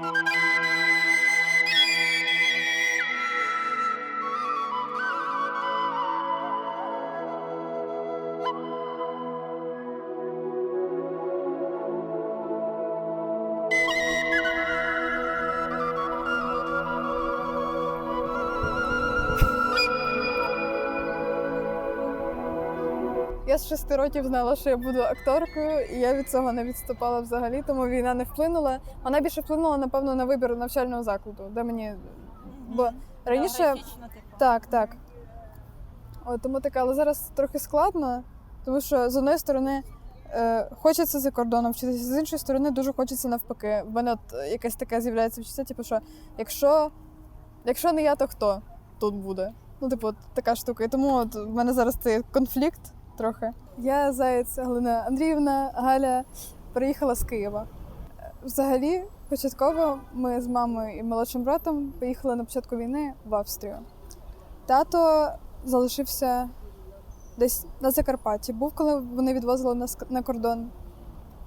Thank you. Я з шести років знала, що я буду акторкою, і я від цього не відступала взагалі, тому війна не вплинула. Вона більше вплинула, напевно, на вибір навчального закладу, де мені. Бо раніше. Типу. Так, так. От, тому таке, але зараз трохи складно, тому що з одної сторони е, хочеться за кордоном вчитися, з іншої сторони дуже хочеться навпаки. В мене от е, якесь таке з'являється відчуття, типу, що якщо, якщо не я, то хто тут буде? Ну, типу, от така штука. І тому от в мене зараз цей конфлікт трохи. Я Заєць Галина Андріївна Галя приїхала з Києва. Взагалі, початково ми з мамою і молодшим братом поїхали на початку війни в Австрію. Тато залишився десь на Закарпатті. Був, коли вони відвозили нас на кордон.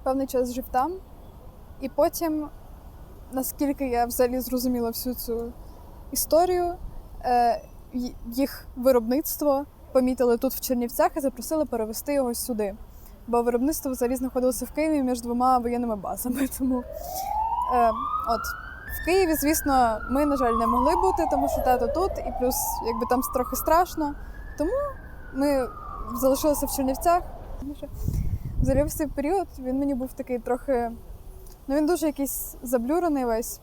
Певний час жив там. І потім, наскільки я взагалі зрозуміла всю цю історію, е, їх виробництво помітили тут в Чернівцях і запросили перевезти його сюди. Бо виробництво взагалі знаходилося в Києві між двома воєнними базами. Тому е, от в Києві, звісно, ми, на жаль, не могли бути, тому що тато тут, і плюс якби там трохи страшно. Тому ми залишилися в Чернівцях. Взагалі цей період він мені був такий трохи. Ну він дуже якийсь заблюрений весь.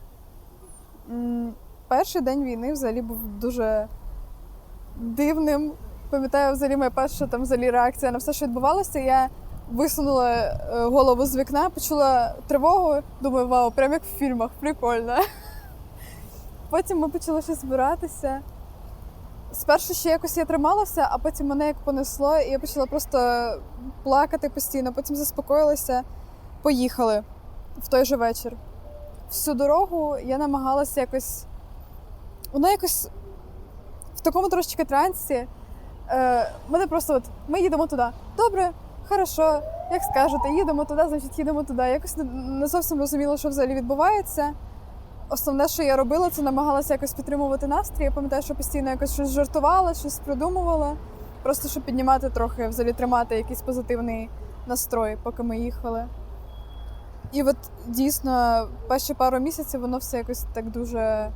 Перший день війни взагалі був дуже дивним. Пам'ятаю, взагалі моя перша там взагалі реакція на все, що відбувалося. Я висунула е, голову з вікна, почула тривогу. Думаю, вау, прям як в фільмах, прикольно. Потім ми почали щось збиратися. Спершу ще якось я трималася, а потім мене як понесло, і я почала просто плакати постійно, потім заспокоїлася. Поїхали в той же вечір. Всю дорогу я намагалася якось. Воно якось в такому трошечки трансі. Е, мене просто от ми їдемо туди. Добре, хорошо, як скажете, їдемо туди, значить їдемо туди. Якось не, зовсім розуміла, що взагалі відбувається. Основне, що я робила, це намагалася якось підтримувати настрій. Я пам'ятаю, що постійно якось щось жартувала, щось придумувала, просто щоб піднімати трохи, взагалі тримати якийсь позитивний настрой, поки ми їхали. І от дійсно, перші пару місяців воно все якось так дуже.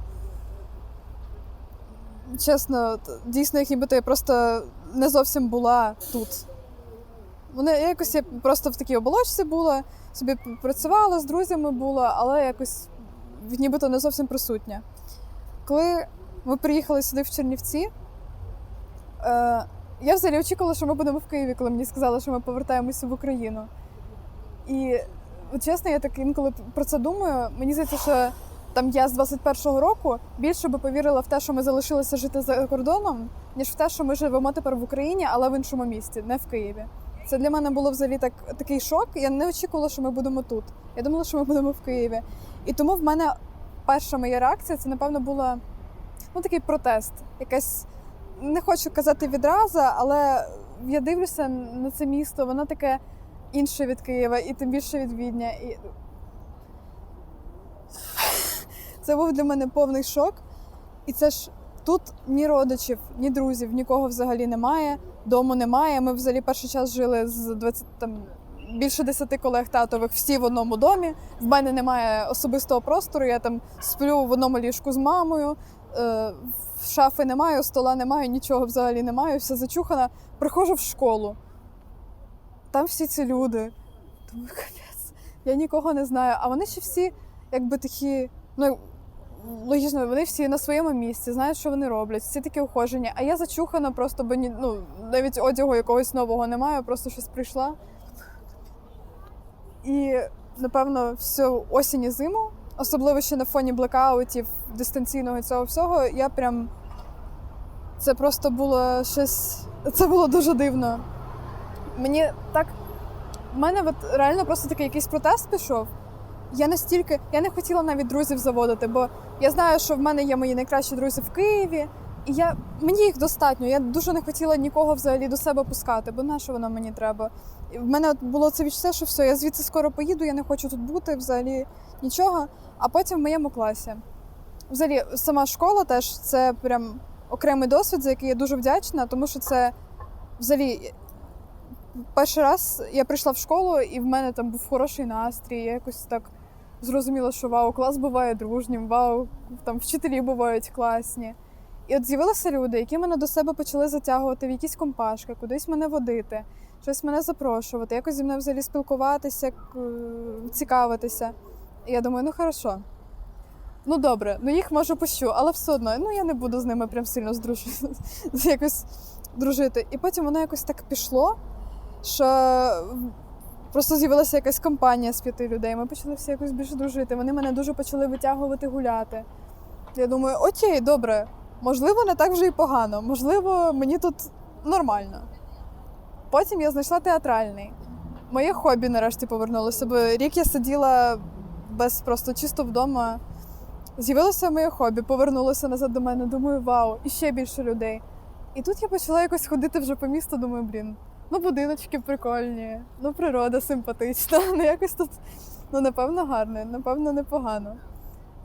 Чесно, дійсно, як нібито я просто не зовсім була тут. Вони я якось я просто в такій оболочці була, собі працювала з друзями була, але якось нібито не зовсім присутня. Коли ми приїхали сюди в Чернівці, е, я взагалі очікувала, що ми будемо в Києві, коли мені сказали, що ми повертаємося в Україну. І чесно, я так інколи про це думаю. Мені здається, що там я з 21-го року більше би повірила в те, що ми залишилися жити за кордоном, ніж в те, що ми живемо тепер в Україні, але в іншому місті, не в Києві. Це для мене було взагалі так, такий шок. Я не очікувала, що ми будемо тут. Я думала, що ми будемо в Києві. І тому в мене перша моя реакція це, напевно, була ну, такий протест. Якась, не хочу казати відразу, але я дивлюся на це місто, воно таке інше від Києва, і тим більше від Відня. І... Це був для мене повний шок. І це ж тут ні родичів, ні друзів, нікого взагалі немає, дому немає. Ми взагалі перший час жили з 20, там, більше 10 колег татових, всі в одному домі. В мене немає особистого простору. Я там сплю в одному ліжку з мамою. Е, шафи немає, стола немає, нічого взагалі немає, все зачухана. Приходжу в школу. Там всі ці люди. Думаю, капець, я нікого не знаю. А вони ще всі, якби такі, ну логічно, вони всі на своєму місці, знають, що вони роблять, всі такі ухожені. А я зачухана просто, бо ні, ну, навіть одягу якогось нового немає, просто щось прийшла. І, напевно, всю осінь і зиму, особливо ще на фоні блекаутів, дистанційного і цього всього, я прям. Це просто було щось. Це було дуже дивно. Мені так. У мене от реально просто такий якийсь протест пішов. Я настільки. Я не хотіла навіть друзів заводити, бо я знаю, що в мене є мої найкращі друзі в Києві, і я, мені їх достатньо. Я дуже не хотіла нікого взагалі до себе пускати, бо на що воно мені треба? І в мене було це відчуття, що все, я звідси скоро поїду, я не хочу тут бути, взагалі нічого. А потім в моєму класі. Взагалі, сама школа теж це прям окремий досвід, за який я дуже вдячна, тому що це взагалі перший раз я прийшла в школу, і в мене там був хороший настрій. Я якось так зрозуміла, що вау, клас буває дружнім, вау, там вчителі бувають класні. І от з'явилися люди, які мене до себе почали затягувати в якісь компашки, кудись мене водити, щось мене запрошувати, якось зі мною взагалі спілкуватися, цікавитися. І я думаю, ну хорошо. Ну добре, ну їх може пущу, але все одно, ну я не буду з ними прям сильно здружу, якось дружити. І потім воно якось так пішло, що просто з'явилася якась компанія з п'яти людей. Ми почали всі якось більше дружити. Вони мене дуже почали витягувати гуляти. Я думаю, окей, добре, можливо, не так вже і погано, можливо, мені тут нормально. Потім я знайшла театральний. Моє хобі нарешті повернулося, бо рік я сиділа без просто чисто вдома. З'явилося моє хобі, повернулося назад до мене. Думаю, вау, і ще більше людей. І тут я почала якось ходити вже по місту, думаю, блін, ну будиночки прикольні, ну природа симпатична, ну якось тут, ну напевно, гарно, напевно, непогано.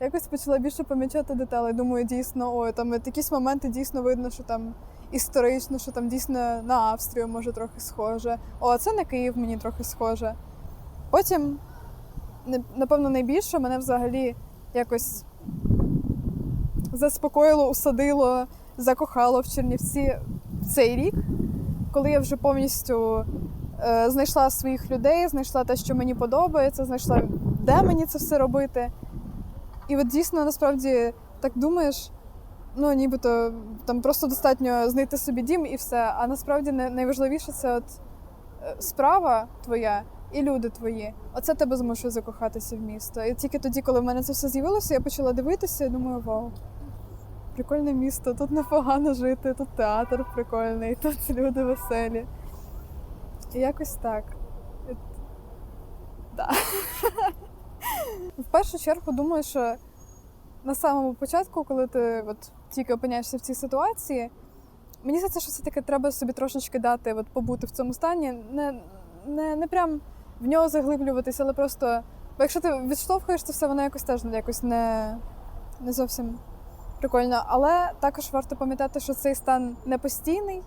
Якось почала більше помічати деталі. Думаю, дійсно, ой, там якісь моменти дійсно видно, що там історично, що там дійсно на Австрію може трохи схоже. О, це на Київ мені трохи схоже. Потім, напевно, найбільше мене взагалі якось заспокоїло, усадило, закохало в Чернівці в цей рік, коли я вже повністю е, знайшла своїх людей, знайшла те, що мені подобається, знайшла, де мені це все робити. І от дійсно насправді так думаєш, ну нібито там просто достатньо знайти собі дім і все. А насправді найважливіше це от е, справа твоя і люди твої. Оце тебе змушує закохатися в місто. І тільки тоді, коли в мене це все з'явилося, я почала дивитися і думаю, вау. Прикольне місто, тут непогано жити, тут театр прикольний, тут люди веселі. І якось так. Да. В першу чергу думаю, що на самому початку, коли ти от тільки опиняєшся в цій ситуації, мені здається, що все таки треба собі трошечки дати от, побути в цьому стані, не, не, не прям в нього заглиблюватися, але просто. Бо якщо ти відштовхуєш це все, воно якось теж якось не, не зовсім прикольно. Але також варто пам'ятати, що цей стан не постійний,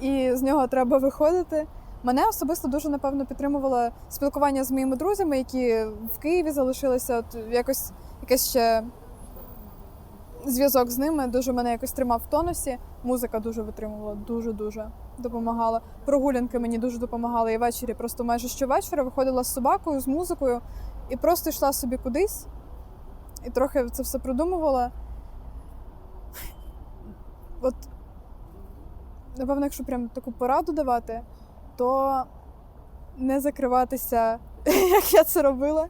і з нього треба виходити. Мене особисто дуже напевно підтримувало спілкування з моїми друзями, які в Києві залишилися. От якось якийсь ще зв'язок з ними дуже мене якось тримав в тонусі. Музика дуже витримувала, дуже дуже допомагала. Прогулянки мені дуже допомагали. І ввечері просто майже щовечора виходила з собакою, з музикою і просто йшла собі кудись. І трохи це все продумувала. От, напевно, якщо прям таку пораду давати, то не закриватися, як я це робила.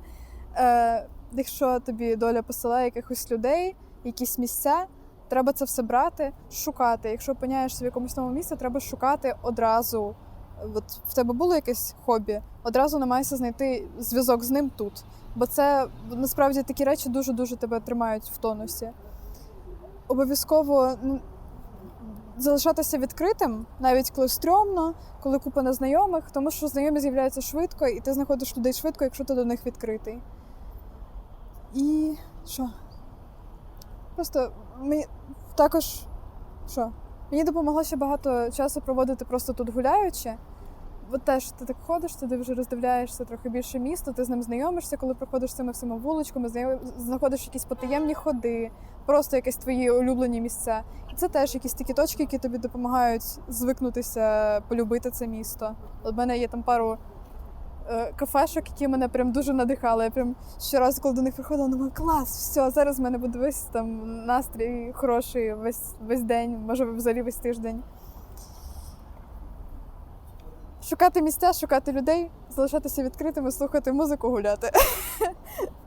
Е, якщо тобі доля посилає якихось людей, якісь місця, треба це все брати, шукати. Якщо опиняєшся в якомусь новому місці, треба шукати одразу. От в тебе було якесь хобі, одразу намагайся знайти зв'язок з ним тут. Бо це насправді такі речі дуже-дуже тебе тримають в тонусі. Обов'язково ну, залишатися відкритим, навіть коли стрьомно, коли купа незнайомих, тому що знайомі з'являються швидко, і ти знаходиш людей швидко, якщо ти до них відкритий. І що? Просто мені також що? Мені допомогло ще багато часу проводити просто тут гуляючи. От теж ти так ходиш, туди вже роздивляєшся трохи більше місто, ти з ним знайомишся, коли проходиш цими всіма вуличками, знаходиш якісь потаємні ходи, просто якісь твої улюблені місця. І це теж якісь такі точки, які тобі допомагають звикнутися, полюбити це місто. В мене є там пару е, кафешок, які мене прям дуже надихали. Я прям щоразу, коли до них приходила, думаю, клас, все, зараз в мене буде весь там настрій хороший весь, весь день, може взагалі весь тиждень. Шукати місця, шукати людей, залишатися відкритими, слухати музику, гуляти.